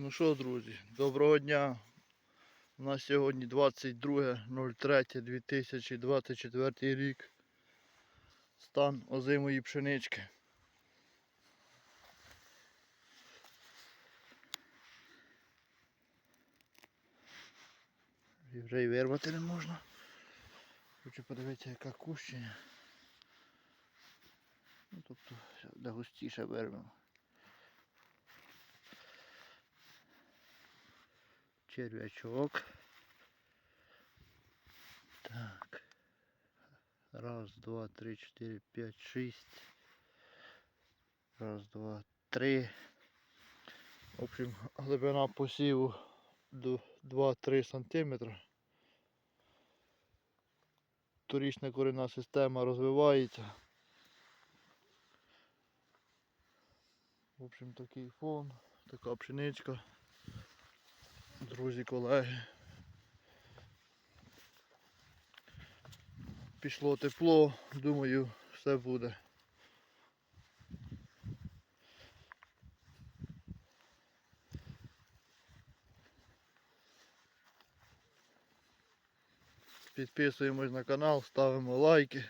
Ну що, друзі, доброго дня. У нас сьогодні 22.03.2024 рік. Стан озимої пшенички. І Вже й вирвати не можна. Хочу подивитися, яка кущення. Ну, тобто, де густіше вирвемо. Червячок. Так. Раз, два, три, четыре, пять, шесть. Раз, два, три. В общем, глибина посіву до 2-3 см. Торічна корінна система розвивається. В общем, такий фон, така пшеничка друзі, колеги. Пішло тепло, думаю, все буде. Підписуємось на канал, ставимо лайки.